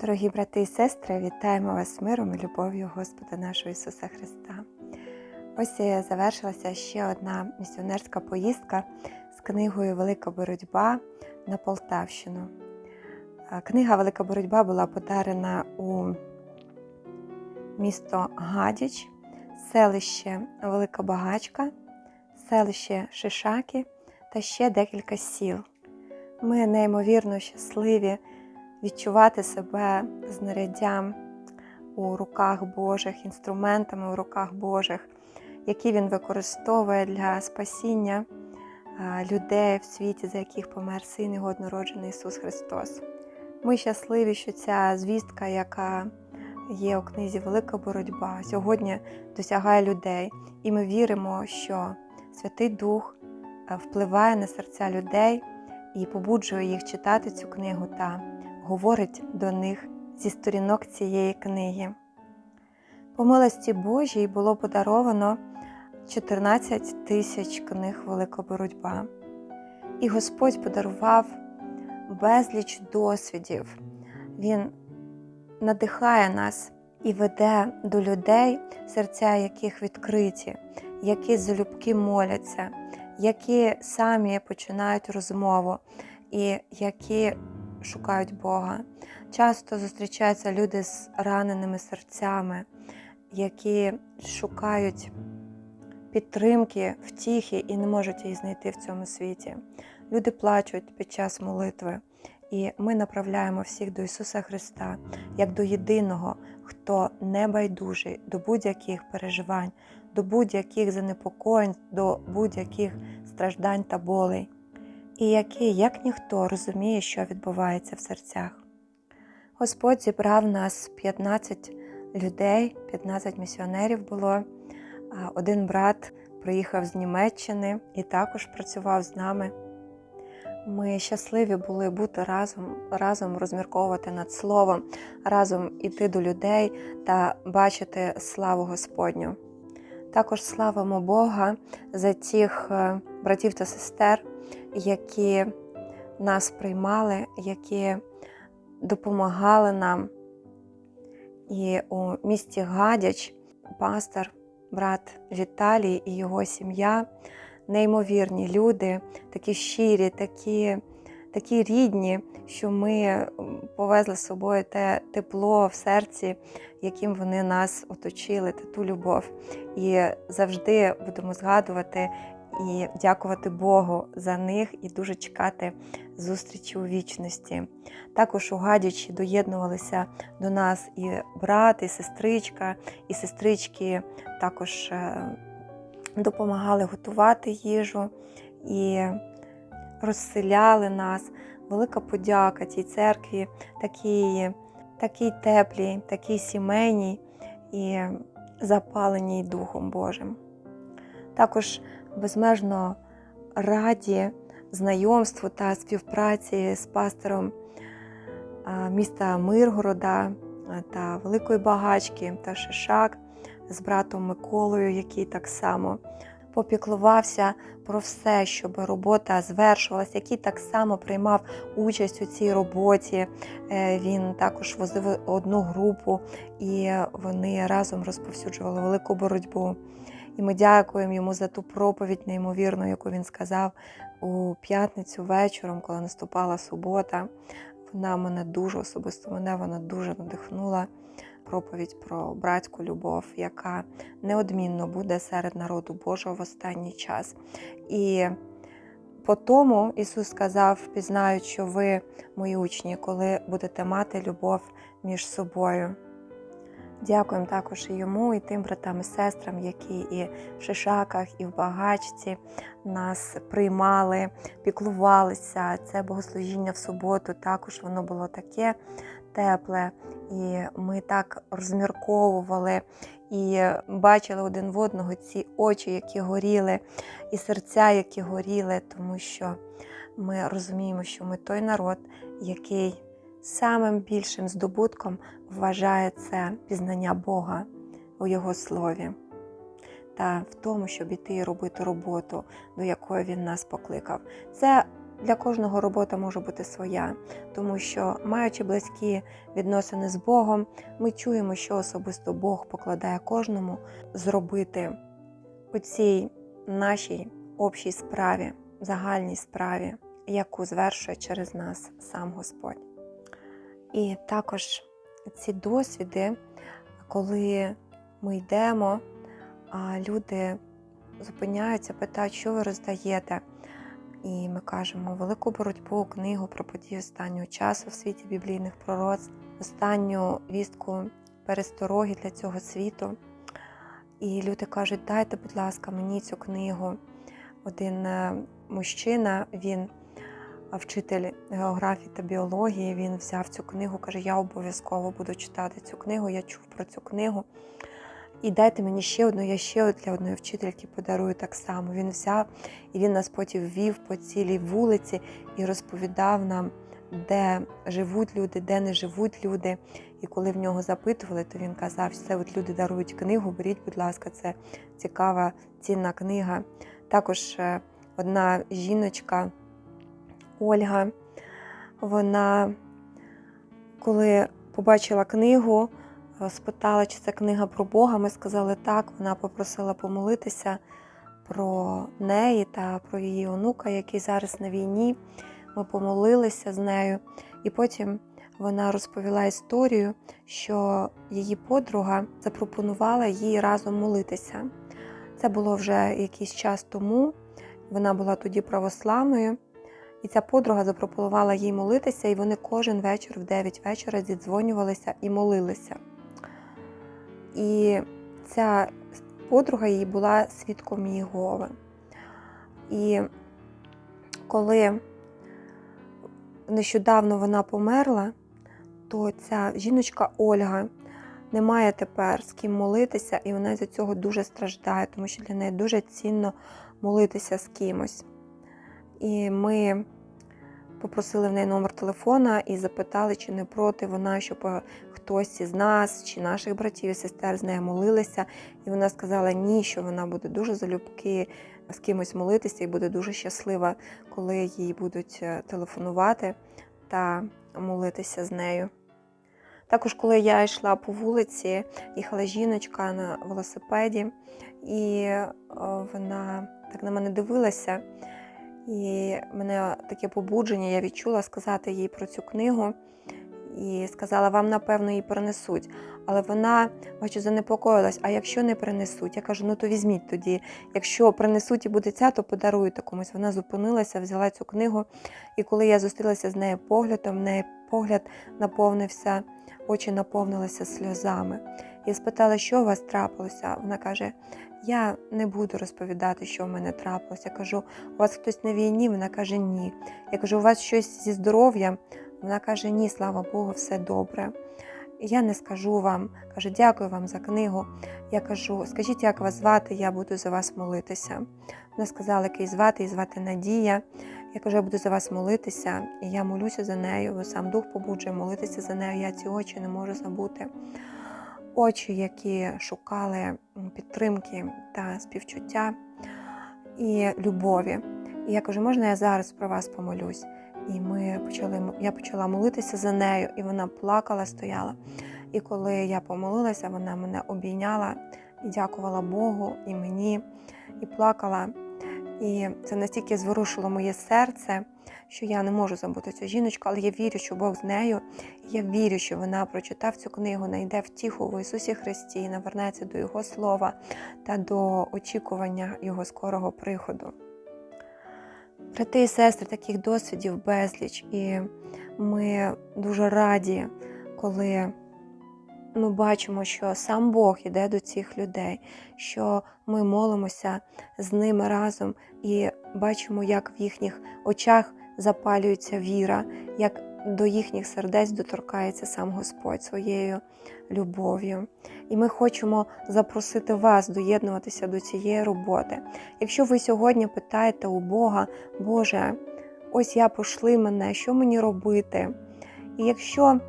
Дорогі брати і сестри, вітаємо вас миром і любов'ю Господа нашого Ісуса Христа. Ось завершилася ще одна місіонерська поїздка з книгою Велика боротьба на Полтавщину. Книга Велика боротьба була подарена у місто Гадяч, селище Велика Багачка, селище Шишаки та ще декілька сіл. Ми неймовірно щасливі відчувати себе знаряддям у руках Божих, інструментами у руках Божих, які Він використовує для спасіння людей в світі, за яких помер Син Його однороджений Ісус Христос. Ми щасливі, що ця звістка, яка є у книзі Велика боротьба, сьогодні досягає людей, і ми віримо, що Святий Дух впливає на серця людей і побуджує їх читати цю книгу та говорить до них зі сторінок цієї книги. По милості Божій було подаровано 14 тисяч книг Велика боротьба. І Господь подарував безліч досвідів. Він надихає нас і веде до людей, серця яких відкриті, які залюбки моляться, які самі починають розмову і які шукають Бога. Часто зустрічаються люди з раненими серцями, які шукають підтримки, втіхи і не можуть її знайти в цьому світі. Люди плачуть під час молитви, і ми направляємо всіх до Ісуса Христа як до єдиного, хто не байдужий до будь-яких переживань, до будь-яких занепокоєнь, до будь-яких страждань та болей і який, як ніхто, розуміє, що відбувається в серцях. Господь зібрав нас 15 людей, 15 місіонерів було. Один брат приїхав з Німеччини і також працював з нами. Ми щасливі були бути разом, разом розмірковувати над словом, разом іти до людей та бачити славу Господню. Також славимо Бога за тих е, братів та сестер, які нас приймали, які допомагали нам. І у місті Гадяч пастор, брат Віталій і його сім'я неймовірні люди, такі щирі, такі, такі рідні, що ми повезли з собою те тепло в серці, яким вони нас оточили, та ту любов. І завжди будемо згадувати і дякувати Богу за них і дуже чекати зустрічі у вічності. Також у Гадячі доєднувалися до нас і брат, і сестричка, і сестрички також допомагали готувати їжу і розселяли нас. Велика подяка цій церкві, такій, такій теплій, такій сімейній і запаленій Духом Божим. Також безмежно раді знайомству та співпраці з пастором міста Миргорода та Великої Багачки та Шишак з братом Миколою, який так само попіклувався про все, щоб робота звершувалася, який так само приймав участь у цій роботі. Е, він також возив одну групу, і вони разом розповсюджували велику боротьбу. І ми дякуємо йому за ту проповідь, неймовірну, яку він сказав у п'ятницю вечором, коли наступала субота. Вона мене дуже особисто мене вона дуже надихнула. Проповідь про братську любов, яка неодмінно буде серед народу Божого в останній час. І по тому Ісус сказав: пізнають, що ви мої учні, коли будете мати любов між собою. Дякуємо також і йому, і тим братам і сестрам, які і в Шишаках, і в Багачці нас приймали, піклувалися. Це богослужіння в суботу також воно було таке тепле, і ми так розмірковували і бачили один в одного ці очі, які горіли, і серця, які горіли, тому що ми розуміємо, що ми той народ, який самим більшим здобутком вважає це пізнання Бога у Його слові та в тому, щоб іти і робити роботу, до якої він нас покликав. Це Для кожного робота може бути своя, тому що, маючи близькі відносини з Богом, ми чуємо, що особисто Бог покладає кожному зробити у цій нашій общій справі, загальній справі, яку звершує через нас сам Господь. І також ці досвіди, коли ми йдемо, а люди зупиняються, питають, що ви роздаєте. І ми кажемо велику боротьбу, книгу про події останнього часу в світі біблійних пророцтв, останню вістку перестороги для цього світу. І люди кажуть, дайте, будь ласка, мені цю книгу. Один е, мужчина, він вчитель географії та біології, він взяв цю книгу, каже, я обов'язково буду читати цю книгу, я чув про цю книгу. І дайте мені ще одну, я ще для одної вчительки подарую так само. Він взяв і він нас потім ввів по цілій вулиці і розповідав нам, де живуть люди, де не живуть люди. І коли в нього запитували, то він казав, що це от люди дарують книгу, беріть, будь ласка, це цікава, цінна книга. Також е, одна жіночка, Ольга, вона, коли побачила книгу, е, спитала, чи це книга про Бога. Ми сказали так. Вона попросила помолитися про неї та про її онука, який зараз на війні. Ми помолилися з нею, і потім вона розповіла історію, що її подруга запропонувала їй разом молитися. Це було вже якийсь час тому. Вона була тоді православною, і ця подруга запропонувала їй молитися, і вони кожен вечір в 9 вечора зідзвонювалися і молилися. І ця подруга її була свідком Єгови. І коли нещодавно вона померла, то ця жіночка Ольга не має тепер з ким молитися, і вона за цього дуже страждає, тому що для неї дуже цінно молитися з кимось. І ми попросили в неї номер телефона і запитали, чи не проти вона, щоб хтось із нас, чи наших братів і сестер з нею молилися. І вона сказала ні, що вона буде дуже залюбки з кимось молитися і буде дуже щаслива, коли їй будуть е, телефонувати та молитися з нею. Також, коли я йшла по вулиці, їхала жіночка на велосипеді, і е, вона так на мене дивилася. І мене таке побудження я відчула сказати їй про цю книгу і сказала, вам, напевно, її принесуть. Але вона, бачу, занепокоїлась, а якщо не принесуть? Я кажу, ну то візьміть тоді. Якщо принесуть і буде ця, то подаруйте комусь. Вона зупинилася, взяла цю книгу. І коли я зустрілася з нею поглядом, в неї погляд наповнився, очі наповнилися сльозами. Я спитала, що у вас трапилося. Вона каже: Я не буду розповідати, що в мене трапилося. Я кажу, у вас хтось на війні? Вона каже, ні. Я кажу, у вас щось зі здоров'ям? Вона каже, ні, слава Богу, все добре. Я не скажу вам, каже, дякую вам за книгу. Я кажу, скажіть, як вас звати, я буду за вас молитися. Вона сказала, який звати, її звати Надія. Я кажу, я буду за вас молитися, і я молюся за нею, сам дух побуджує молитися за нею. Я ці очі не можу забути. Очі, які шукали підтримки та співчуття і любові. І я кажу, можна я зараз про вас помолюсь? І ми почали, я почала молитися за нею, і вона плакала, стояла. І коли я помолилася, вона мене обійняла і дякувала Богу і мені, і плакала. І це настільки зворушило моє серце, що я не можу забути цю жіночку, але я вірю, що Бог з нею. Я вірю, що вона прочитав цю книгу, знайде втіху в Ісусі Христі і навернеться до Його слова та до очікування Його скорого приходу. Брати і сестри, таких досвідів безліч, і ми дуже раді, коли ми бачимо, що сам Бог іде до цих людей, що ми молимося з ними разом і бачимо, як в їхніх очах запалюється віра, як до їхніх сердець доторкається сам Господь своєю любов'ю. І ми хочемо запросити вас доєднуватися до цієї роботи. Якщо ви сьогодні питаєте у Бога, Боже, ось я пошли мене, що мені робити? І якщо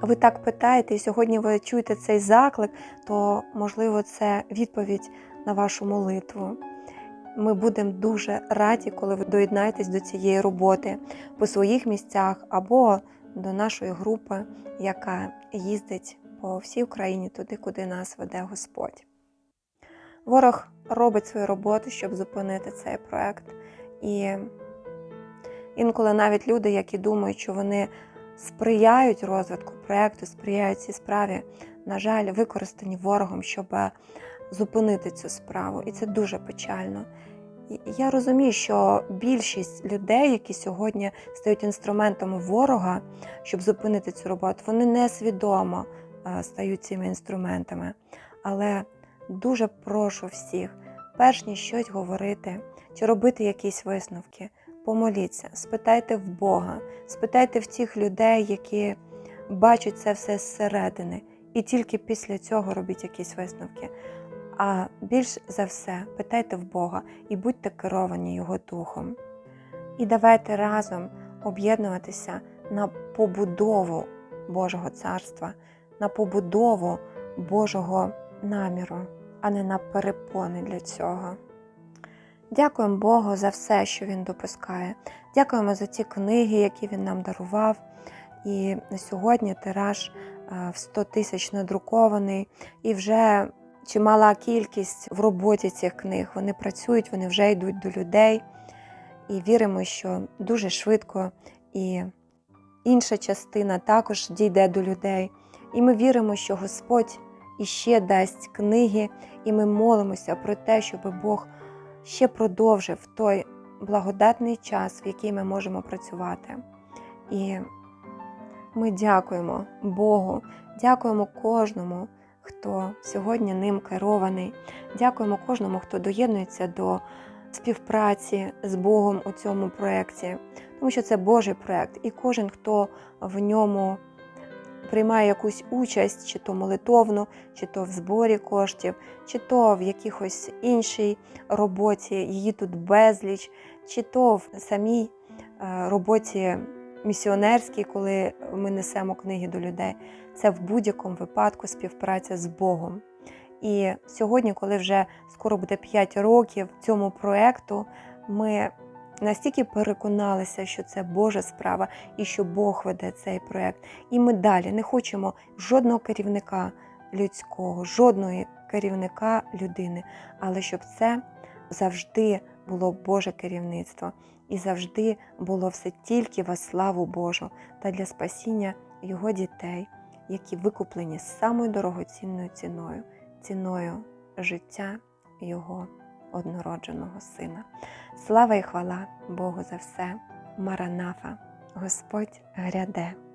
ви так питаєте, і сьогодні ви чуєте цей заклик, то можливо це відповідь на вашу молитву. Ми будемо дуже раді, коли ви доєднаєтесь до цієї роботи по своїх місцях або до нашої групи, яка їздить по всій Україні туди, куди нас веде Господь. Ворог робить свою роботу, щоб зупинити цей проект. І інколи навіть люди, які думають, що вони сприяють розвитку проекту, сприяють цій справі, на жаль, використані ворогом, щоб зупинити цю справу. І це дуже печально. Я розумію, що більшість людей, які сьогодні стають інструментами ворога, щоб зупинити цю роботу, вони несвідомо е, стають цими інструментами. Але дуже прошу всіх, перш ніж щось говорити чи робити якісь висновки, помоліться, спитайте в Бога, спитайте в тих людей, які бачать це все зсередини, і тільки після цього робіть якісь висновки. А більш за все, питайте в Бога і будьте керовані Його духом. І давайте разом об'єднуватися на побудову Божого царства, на побудову Божого наміру, а не на перепони для цього. Дякуємо Богу за все, що Він допускає. Дякуємо за ті книги, які Він нам дарував. І на сьогодні тираж е, в 100 тисяч надрукований, і вже чимала кількість в роботі цих книг. Вони працюють, вони вже йдуть до людей. І віримо, що дуже швидко і інша частина також дійде до людей. І ми віримо, що Господь іще дасть книги, і ми молимося про те, щоб Бог ще продовжив той благодатний час, в який ми можемо працювати. І ми дякуємо Богу, дякуємо кожному, хто сьогодні ним керований. Дякуємо кожному, хто доєднується до співпраці з Богом у цьому проєкті, тому що це Божий проєкт, і кожен, хто в ньому приймає якусь участь, чи то молитовну, чи то в зборі коштів, чи то в якихось іншій роботі, її тут безліч, чи то в самій е, роботі місіонерській, коли ми несемо книги до людей. Це в будь-якому випадку співпраця з Богом. І сьогодні, коли вже скоро буде 5 років цьому проекту, ми настільки переконалися, що це Божа справа і що Бог веде цей проект. І ми далі не хочемо жодного керівника людського, жодної керівника людини, але щоб це завжди було Боже керівництво і завжди було все тільки во славу Божу та для спасіння Його дітей, які викуплені самою дорогоцінною ціною, ціною життя Його однородженого Сина. Слава і хвала Богу за все, Маранафа, Господь гряде.